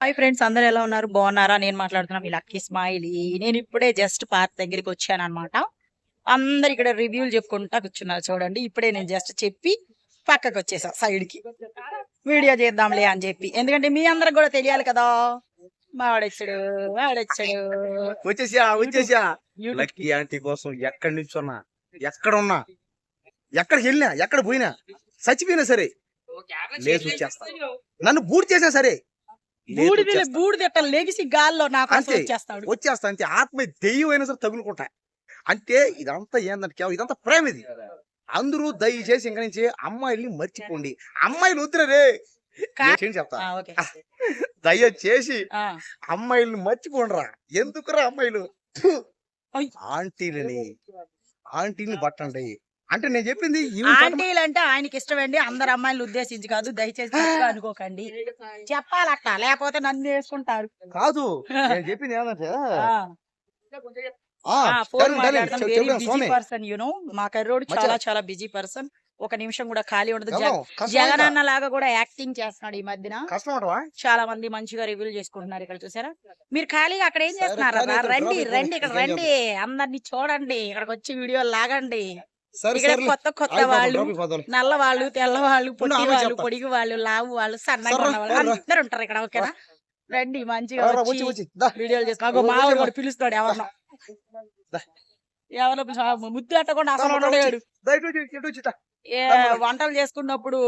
Hi friends అందరు ఎలా ఉన్నారు? బాగున్నారా? నేను మాట్లాడుతున్నా మీ లక్కీ స్మైలీ. నేను ఇప్పుడే జస్ట్ పార్క్ దగ్గరికి వచ్చాను అనమాట అందరు ఇక్కడ రివ్యూలు చెప్పుకుంటా కూర్చున్నారు చూడండి. ఇప్పుడే నేను జస్ట్ చెప్పి పక్కకు వచ్చేసా సైడ్కి వీడియో చేద్దాంలే అని చెప్పి. ఎందుకంటే మీ అందరికి కూడా తెలియాలి కదా. వాడొచ్చాడు వాడొచ్చాడు వచ్చేసా వచ్చేసా. లక్కీ ఆంటీ కోసం ఎక్కడి నుంచి ఉన్నా ఎక్కడ ఉన్నా ఎక్కడికి వెళ్ళినా? ఎక్కడ పోయినా? చచ్చిపోయినా సరే. లేచి వచ్చేస్తా. నన్ను బూట్ చేసినా సరే. బూడిద వచ్చేస్తా. బూడిదెట్ట లెగిసి గాల్లో నా కోసం అంతే. వచ్చేస్తాడు. వచ్చేస్తా అంతే. ఆత్మ దెయ్యం అయినా సరే తగులుకుంటా. అంటే ఇదంతా ఏందంటే కేవలం ఇదంతా ప్రేమ ఇది అందరూ దయచేసి ఇంక నుంచి అమ్మాయిల్ని మర్చిపోండి. అమ్మాయిలు వద్దురే చెప్తా. ఆ, ఓకే. దయచేసి అమ్మాయిల్ని మర్చిపోండిరా. ఎందుకురా అమ్మాయిలు. ఆంటీలని ఆంటీని పట్టండి. అంటే నేను చెప్పింది ఆంటీలు అంటే ఆయనకి ఇష్టమండి. అందరు అమ్మాయిలు ఉద్దేశించి కాదు దయచేసి అనుకోకండి. చెప్పాలక్క లేకపోతే నన్ను వేసుకుంటారు కాదు నేను చెప్పింది యూనో మా కర్రోడు. చాలా చాలా బిజీ పర్సన్ ఒక నిమిషం కూడా ఖాళీ ఉండదు. జగన్. అన్న లాగా కూడా యాక్టింగ్ చేస్తున్నాడు ఈ మధ్యన. చాలా మంది మంచిగా రివ్యూలు చేసుకుంటున్నారు ఇక్కడ చూసారా? మీరు ఖాళీగా అక్కడ ఏం చేస్తున్నారు రండి రండి ఇక్కడ ఇంకేం రండి. అందరిని చూడండి. ఇక్కడికి వచ్చి వీడియో లాగండి. ఇక్కడ కొత్త కొత్త వాళ్ళు నల్ల వాళ్ళు తెల్ల వాళ్ళు పొట్టి వాళ్ళు. పొడిగి వాళ్ళు లావు వాళ్ళు సన్నగా వాళ్ళు. అందరు ఉంటారు ఇక్కడ ఓకేనా? రండి మంచిగా. వీడియోలు చేసుకో మావాడు కూడా పిలుస్తాడు ఎవరినో. ఎవరో ముద్దు అట్టకుండా అసలు ఉండలేడు. వంటలు చేసుకున్నప్పుడు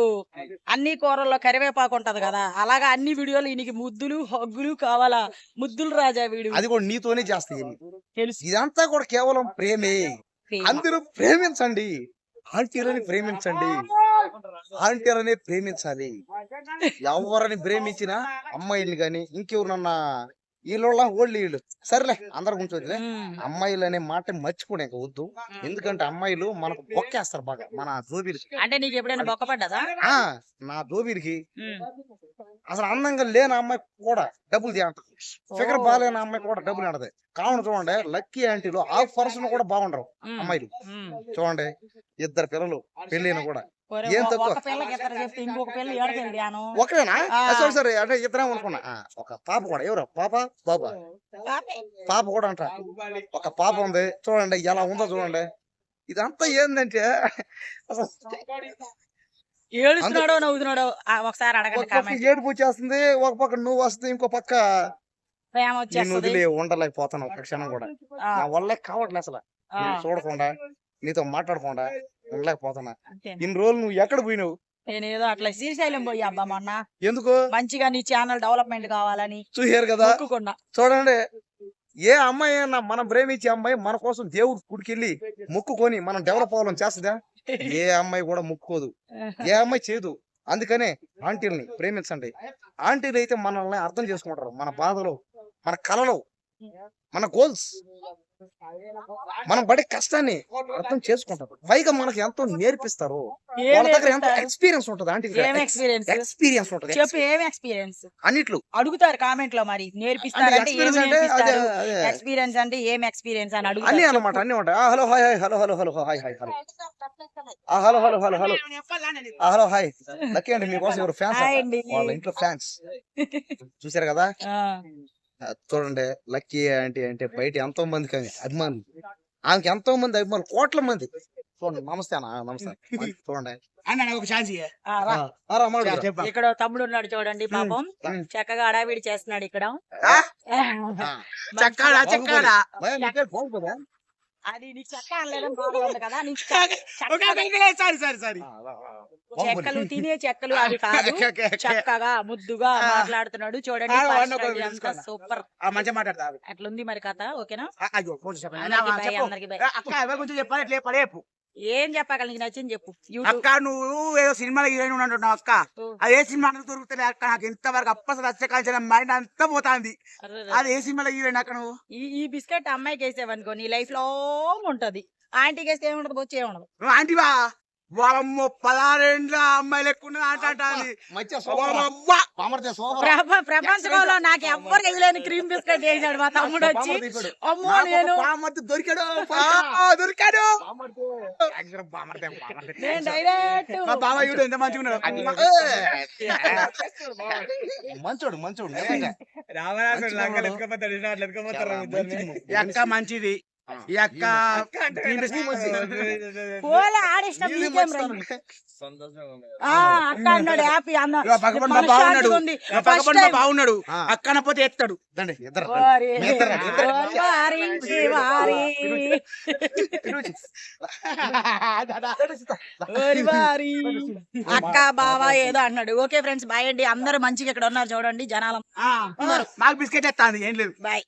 అన్ని కూరల్లో కరివేపాకు ఉంటది కదా అలాగా అన్ని వీడియోలు ఈయనకి ముద్దులు హగ్గులు కావాలా? ముద్దులు రాజా వీడు. అది కూడా నీతోనే చేస్తాయి తెలుసు. ఇదంతా కూడా కేవలం ప్రేమే. అందరూ ప్రేమించండి. ఆంటీలని ప్రేమించండి. ఆంటీలని ప్రేమించాలి. ఎవరిని ప్రేమించినా అమ్మాయిల్ని గాని ఇంకెవరన్నా వీళ్ళ ఓళ్ళు వీళ్ళు. సరేలే అందరు ఉమ్. అమ్మాయిలు అనే మాట మర్చిపోయి ఇంకా వద్దు. ఎందుకంటే అమ్మాయిలు మనకు బొక్కేస్తారు బాగా మన దోబిరికి అంటే నీకు ఎప్పుడైనా బొక్క పడ్డదా ఆ నా దోబిరికి ఉమ్. అసలు అందంగా లేని అమ్మాయి కూడా డబ్బులు తీయంట ఫిగర్ బాగాలేని అమ్మాయి కూడా డబ్బులు ఆడదు కావున చూడండి లక్కీ ఆంటీలు ఆ పర్సన్ కూడా బాగుండరు. అమ్మాయిలు. చూడండి ఇద్దరు పిల్లలు పెళ్ళైన కూడా. ఏం తక్కువ? ఒకరేనా. సరే సరే అంటే ఇద్దరం అనుకున్నా. ఒక పాప కూడా. ఎవరు? పాప? బాబా. పాప. కూడా అంట. ఒక పాప ఉంది. చూడండి ఎలా ఉందో చూడండి. ఇదంతా ఏంటంటే అసలు ఏడుస్తున్నాడో నవ్వుతున్నాడో ఒకసారి ఒక అడగండి ఏడుపు వచ్చేస్తుంది ఒక పక్క నువ్వు వస్తుంది ఇంకో పక్క ప్రేమ వచ్చేస్తుంది. ఉండలేకపోతాను ఒక క్షణం కూడా. నా వల్లే కావట్లే అసలు. చూడకుండా నీతో మాట్లాడకుండా ఉండలేకపోతున్నా. అంతే. ఇన్ని రోజులు నువ్వు ఎక్కడ పోయినావు? నేనేదో అట్లా శ్రీశైలం పోయి అబ్బా మొన్న ఎందుకు? మంచిగా నీ ఛానల్ డెవలప్మెంట్ కావాలని చూసారు కదా? చూడండి ఏ అమ్మాయి మనం ప్రేమించే అమ్మాయి మన కోసం దేవుడు గుడికెళ్ళి మొక్కుకొని మనం డెవలప్ అవ్వాలని చేస్తుందా? ఏ అమ్మాయి కూడా మొక్కుకోదు ఏ అమ్మాయి చేయదు. అందుకనే ఆంటీల్ని ప్రేమించండి. ఆంటీలు అయితే మనల్ని అర్థం చేసుకుంటారు. మన బాధలు మన కలలు మన గోల్స్ మనం పడే కష్టాన్ని అర్థం చేసుకుంటారు పైగా మనకి ఎంతో నేర్పిస్తారు. వాళ్ళ దగ్గర ఎంతో? ఎక్స్పీరియన్స్ ఉంటది ఏం ఎక్స్పీరియన్స్ ఎక్స్పీరియన్స్ ఉంటది. చెప్పు ఏం ఎక్స్పీరియన్స్ అన్నిట్లు. అడుగుతారు కామెంట్లో మరి. అంటే ఏం అంటే నేర్పిస్తారు? అదే ఎక్స్పీరియన్స్ అంటే ఏం ఎక్స్పీరియన్స్ అని అన్ని అడుగుతారు అన్నమాట అన్ని ఉంటాయి. Hello hi hi hello hello hello hi hi hello. Hello hello hello hello. Hello hi. Lucky అండి మీకోసం ఎవరు ఫ్యాన్స్. వాళ్ళ ఇంట్లో ఫ్యాన్స్ చూసారు కదా? చూడండి లక్కీ అంటే అంటే బయట ఎంతో మంది కానీ అభిమానులు. ఆమెకి ఎంతో మంది అభిమానులు కోట్ల మంది. చూడండి నమస్తే అన్న నమస్తే చూడండి. ఇక్కడ తమ్ముడు ఉన్నాడు చూడండి పాపం. చక్కగా అడావిడి చేస్తున్నాడు ఇక్కడ? అది నీకు చెక్క ఉంది కదా సారీ సారీ సారీ. ఆ, రా, రా. చెక్కలు తినే చెక్కలు అవి కాదు. చక్కగా ముద్దుగా. మాట్లాడుతున్నాడు. చూడండి? సూపర్. ఆ, మంచిగా మాట్లాడతా అట్లుంది మరి కథ? ఓకేనా. అందరికీ చెప్పాలి? ఏం చెప్పగల నీకు నచ్చింది చెప్పు. అక్క నువ్వు ఏదో సినిమాలో హీరోయిన్ ఉంటున్నావు అక్క. అది ఏ సినిమా దొరుకుతుంది అక్క. నాకు ఇంతవరకు అప్పసలు వచ్చకాల్సిన మైండ్ అంతా పోతాంది. అది ఏ సినిమాలో హీరోయిన్ అక్క నువ్వు? ఈ బిస్కెట్ అమ్మాయికి వేసేవనుకో నీ లైఫ్ లాంగ్ ఉంటది. ఆంటీకి వేస్తే ఏముంటది బొచ్చి ఏముండదు ఆంటీవా? వారమ్మో పదహారేండ్ల అమ్మాయి లెక్కున్న అంటాంది మంచిగా సోమవారం పామర్తే సోమవారం ప్రప ప్రపంచంలో నాకు ఎవ్వరు క్రీమ్ బిస్కెట్ చేశాడు మా తమ్ముడు వచ్చి. అమ్మో నేను దొరికాడు. ఆ, దొరికాడు. నేను డైరెక్ట్ మా ఎంత మంచిగా ఉన్నాడు. మంచోడు మంచోడు. ఈ అక్క మంచిది. ఈ అక్క పోలే ఆడిష్టం నీది మీకేం రా. మంచితనం. ఆ, అక్క అన్నాడు హ్యాపీ బాగున్నాడు ఉంది. అక్కన పోతే ఎత్తాడు. అక్క బావ ఏదో అన్నాడు. ఓకే ఫ్రెండ్స్ బాయ్ అండి. అందరూ మంచిగా ఇక్కడ ఉన్నారు చూడండి జనాలం. ఆ, మాకు బిస్కెట్ ఎత్తాంది. ఏం లేదు. బాయ్.